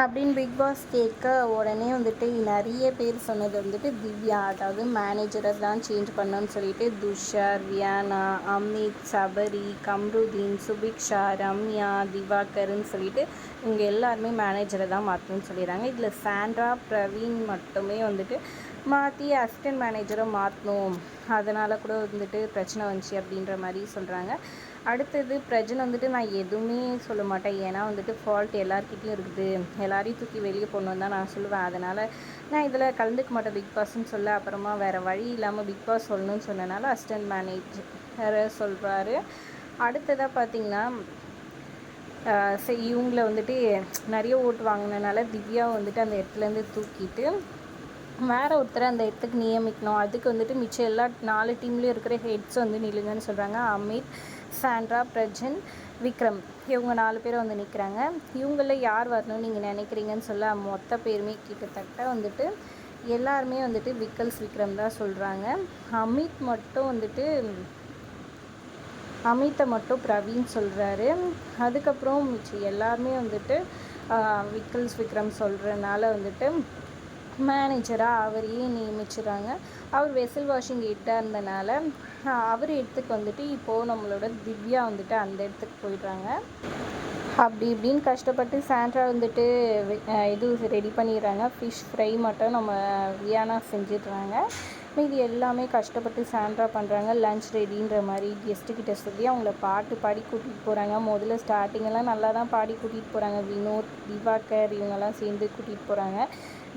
அப்படின்னு big pass கேட்க உடனே வந்துட்டு நிறைய பேர் சொன்னது வந்துட்டு திவ்யா அதாவது மேனேஜரை தான் சேஞ்ச் பண்ணணும்னு சொல்லிட்டு துஷார் ரியானா அமித் சபரி கம்ருதீன் சுபிக்ஷா ரம்யா திவாகர்னு சொல்லிட்டு இவங்க எல்லாருமே மேனேஜரை தான் மாற்றணும்னு சொல்லிடுறாங்க. இதில் சாண்ட்ரா பிரவீன் மட்டுமே வந்துட்டு மாற்றி அசிஸ்டன்ட் மேனேஜரை மாற்றணும் அதனால் கூட வந்துட்டு பிரச்சனை வந்துச்சு அப்படின்ற மாதிரி சொல்கிறாங்க அடுத்தது பிரஜன் வந்துட்டு நான் எதுவுமே சொல்ல மாட்டேன். ஏன்னா வந்துட்டு ஃபால்ட் எல்லாருக்கிட்டையும் இருக்குது. எல்லாரையும் தூக்கி வெளியே போடணும் தான் நான் சொல்லுவேன். அதனால் நான் இதில் கலந்துக்க மாட்டேன் பிக் பாஸ்ன்னு சொல்ல. அப்புறமா வேறு வழி இல்லாமல் பிக் பாஸ் சொல்லணும்னு சொன்னனால அசிஸ்டன்ட் மேனேஜர் சொல்கிறாரு அடுத்ததாக பார்த்தீங்கன்னா இவங்கள வந்துட்டு நிறைய ஓட்டு வாங்கினனால திவ்யா வந்துட்டு அந்த இடத்துலேருந்து தூக்கிட்டு வேறு ஒருத்தரை அந்த இடத்துக்கு நியமிக்கணும். அதுக்கு வந்துட்டு மிச்சம் எல்லா நாலு டீம்லேயும் இருக்கிற ஹெட்ஸ் வந்து நில்லுங்கன்னு சொல்கிறாங்க அமித் சாண்ட்ரா பிரஜன் விக்ரம். இவங்க நாலு பேரும் வந்து நிற்கிறாங்க இவங்களில் யார் வரணும்னு நீங்கள் நினைக்கிறீங்கன்னு சொல்ல மொத்த பேருமே கிட்டத்தட்ட வந்துட்டு எல்லாருமே வந்துட்டு விக்கல்ஸ் விக்ரம் தான் சொல்கிறாங்க அமித் மட்டும் வந்துட்டு அமித்தை மட்டும் பிரவீன் சொல்கிறாரு அதுக்கப்புறம் மிச்சம் எல்லாருமே வந்துட்டு விக்கல்ஸ் விக்ரம் சொல்கிறனால வந்துட்டு மேனேஜராக அவரையே நியமிச்சுறாங்க. அவர் வெசல் வாஷிங் கிட்ட இருந்தனால அவர் இடத்துக்கு வந்துட்டு இப்போது நம்மளோட திவ்யா வந்துட்டு அந்த இடத்துக்கு போயிடுறாங்க. அப்படி இப்படின்னு கஷ்டப்பட்டு சாண்ட்ரா வந்துட்டு இது ரெடி பண்ணிடுறாங்க. ஃபிஷ் ஃப்ரை மட்டும் நம்ம வியானா செஞ்சிடுறாங்க. இது எல்லாமே கஷ்டப்பட்டு சாண்ட்ரா பண்ணுறாங்க லன்ச் ரெடின்ற மாதிரி கெஸ்ட்டுக்கிட்ட சொல்லி அவங்கள பாட்டு பாடி கூட்டிகிட்டு போகிறாங்க முதல்ல ஸ்டார்டிங்கெல்லாம் நல்லா தான் பாடி கூட்டிகிட்டு போகிறாங்க வினோத் திவாகர் இவங்கெல்லாம் சேர்ந்து கூட்டிகிட்டு போகிறாங்க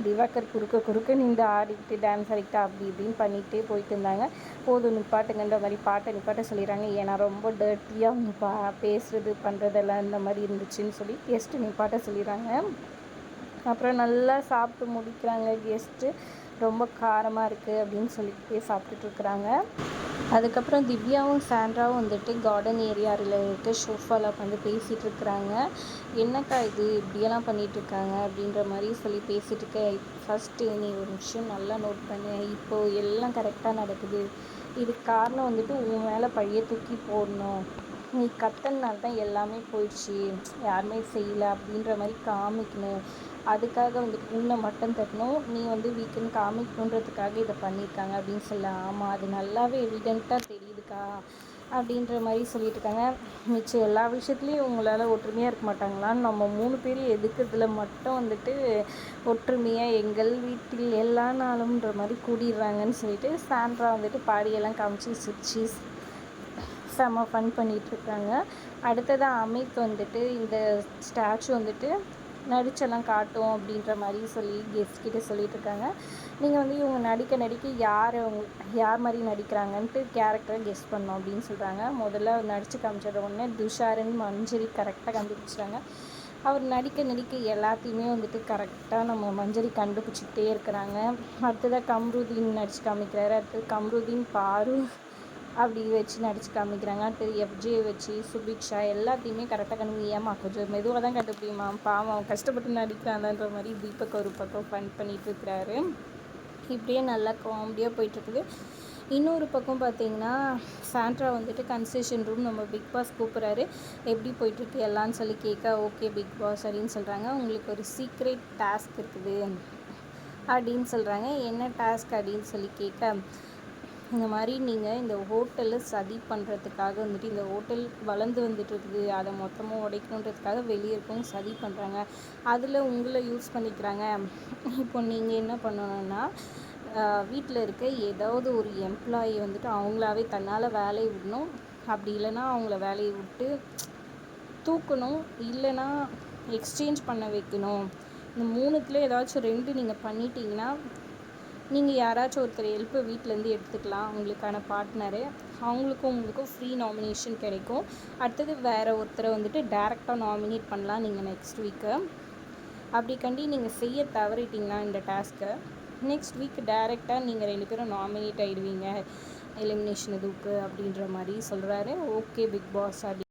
திவாகர் குறுக்க குறுக்க நின்று ஆடிக்கிட்டு டான்ஸ் ஆடிக்கிட்டு அப்படி இப்படின்னு பண்ணிகிட்டே போயிட்டு இருந்தாங்க. போதும் நிப்பாட்டுங்கன்ற மாதிரி பாட்டை நிப்பாட்ட சொல்லிடுறாங்க. ஏன்னா ரொம்ப டர்ட்டியாக அவங்க பா பேசுகிறது பண்ணுறதெல்லாம் இந்த மாதிரி இருந்துச்சுன்னு சொல்லி கெஸ்ட்டு நிப்பாட்ட சொல்லிடுறாங்க. அப்புறம் நல்லா சாப்பிட்டு முடிக்கிறாங்க கெஸ்ட்டு ரொம்ப காரமாக இருக்குது அப்படின்னு சொல்லிட்டு சாப்பிட்டுட்ருக்குறாங்க அதுக்கப்புறம் திவ்யாவும் சாண்ட்ராவும் வந்துட்டு கார்டன் ஏரியாவில் இருக்க ஷோஃபாவில் உட்காந்து பேசிகிட்டு இருக்கிறாங்க. என்னக்கா இது? இப்படியெல்லாம் பண்ணிகிட்ருக்காங்க அப்படின்ற மாதிரி சொல்லி பேசிகிட்டு இருக்க. ஃபஸ்ட்டு நீ ஒரு விஷயம் நல்லா நோட் பண்ணு. இப்போது எல்லாம் கரெக்டாக நடக்குது. இதுக்கு காரணம் வந்துட்டு உன் மேலே பழைய தூக்கி போடணும். நீ கத்தனால தான் எல்லாமே போயிடுச்சு. யாருமே செய்யலை அப்படின்ற மாதிரி காமிக்கணும். அதுக்காக வந்துட்டு உன்னை மட்டும் தட்டணும். நீ வந்து வீக்குன்னு காமிக்கணுன்றதுக்காக இதை பண்ணியிருக்காங்க அப்படின்னு சொல்ல. ஆமாம் அது நல்லாவே எவிடெண்ட்டாக தெரியுதுக்கா அப்படின்ற மாதிரி சொல்லிட்டு இருக்காங்க. மிச்சம் எல்லா விஷயத்துலையும் உங்களால் ஒற்றுமையாக இருக்க மாட்டாங்களான்னு நம்ம மூணு பேரும் எதுக்குறதுல மட்டும் வந்துட்டு ஒற்றுமையாக எங்கள் வீட்டில் எல்லா நாளும்ன்ற மாதிரி கூடிடுறாங்கன்னு சொல்லிட்டு சாண்ட்ரா வந்துட்டு பாடியெல்லாம் காமிச்சு சிரிச்சு செம்ம ஃபன் பண்ணிகிட்ருக்காங்க அடுத்ததாக அமித் வந்துட்டு இந்த ஸ்டாச்சு வந்துட்டு நடிச்செல்லாம் காட்டும் அப்படின்ற மாதிரி சொல்லி கெஸ்ட் கிட்ட சொல்லிகிட்ருக்காங்க நீங்கள் வந்து இவங்க நடிக்க நடிக்க யார் அவங்க யார் மாதிரி நடிக்கிறாங்கன்ட்டு கேரக்டரை கெஸ் பண்ணோம் அப்படின்னு சொல்கிறாங்க முதல்ல நடித்து காமிச்சத உடனே துஷாரன் மஞ்சரி கரெக்டாக கண்டுபிடிச்சாங்க அவர் நடிக்க நடிக்க எல்லாத்தையுமே வந்துட்டு கரெக்டாக நம்ம மஞ்சரி கண்டுபிடிச்சிக்கிட்டே இருக்கிறாங்க. அடுத்ததாக கம்ருதீன் நடித்து காமிக்கிறாரு. அடுத்தது கம்ருதீன் பாரு. அப்படி வச்சு நடிச்சு காமிக்கிறாங்க. அடுத்தது எஃப்ஜே வச்சு சுபிக்ஷா எல்லாத்தையுமே கரெக்டாக கண்டு ஏமா கொஞ்சம் மெதுவாக தான் கண்டுபிடிமா பாவம் கஷ்டப்பட்டு நடிக்கிறாங்கன்ற மாதிரி தீபக் ஒரு பக்கம் ஃபன் பண்ணிகிட்டு இருக்கிறாரு. இப்படியே நல்லா காமெடியாக போயிட்டுருக்குது. இன்னொரு பக்கம் பார்த்தீங்கன்னா சாண்ட்ரா வந்துட்டு கன்செஷன் ரூம் நம்ம பிக் பாஸ் கூப்பிட்றாரு. எப்படி போயிட்டுருக்கு எல்லான்னு சொல்லி கேட்க ஓகே பிக் பாஸ் அப்படின்னு சொல்கிறாங்க உங்களுக்கு ஒரு சீக்ரெட் டாஸ்க் இருக்குது அப்படின்னு சொல்கிறாங்க என்ன டாஸ்க் அப்படின்னு சொல்லி கேட்க இந்த மாதிரி நீங்கள் இந்த ஹோட்டலில் சதி பண்ணுறதுக்காக வந்துட்டு இந்த ஹோட்டல் வளர்ந்து வந்துட்டு இருக்குது அதை மொத்தமாக உடைக்கணுன்றதுக்காக வெளியே இருக்கவங்க சதி பண்ணுறாங்க அதில் உங்களை யூஸ் பண்ணிக்கிறாங்க. இப்போ நீங்கள் என்ன பண்ணணும்னா வீட்டில் இருக்க ஏதாவது ஒரு எம்ப்ளாயி வந்துட்டு அவங்களாவே தன்னால் வேலையை விடணும். அப்படி இல்லைன்னா அவங்கள வேலையை விட்டு தூக்கணும். இல்லைன்னா எக்ஸ்சேஞ்ச் பண்ண வைக்கணும். இந்த மூணுத்தில் ஏதாச்சும் ரெண்டு நீங்கள் பண்ணிட்டீங்கன்னா நீங்கள் யாராச்சும் ஒருத்தர் ஹெல்ப்பு வீட்டிலேருந்து எடுத்துக்கலாம். உங்களுக்கான பார்ட்னரு அவங்களுக்கும் உங்களுக்கும் ஃப்ரீ நாமினேஷன் கிடைக்கும். அடுத்தது வேறு ஒருத்தரை வந்துட்டு டேரெக்டாக நாமினேட் பண்ணலாம் நீங்கள் நெக்ஸ்ட் வீக்கு அப்படி கண்டி நீங்கள் செய்ய தவறிட்டீங்கன்னா இந்த டாஸ்க்கை நெக்ஸ்ட் வீக் டேரெக்டாக நீங்கள் ரெண்டு பேரும் நாமினேட் ஆகிடுவீங்க எலிமினேஷன் இதுக்கு அப்படின்ற மாதிரி சொல்கிறாரு ஓகே பிக் பாஸ் அப்படி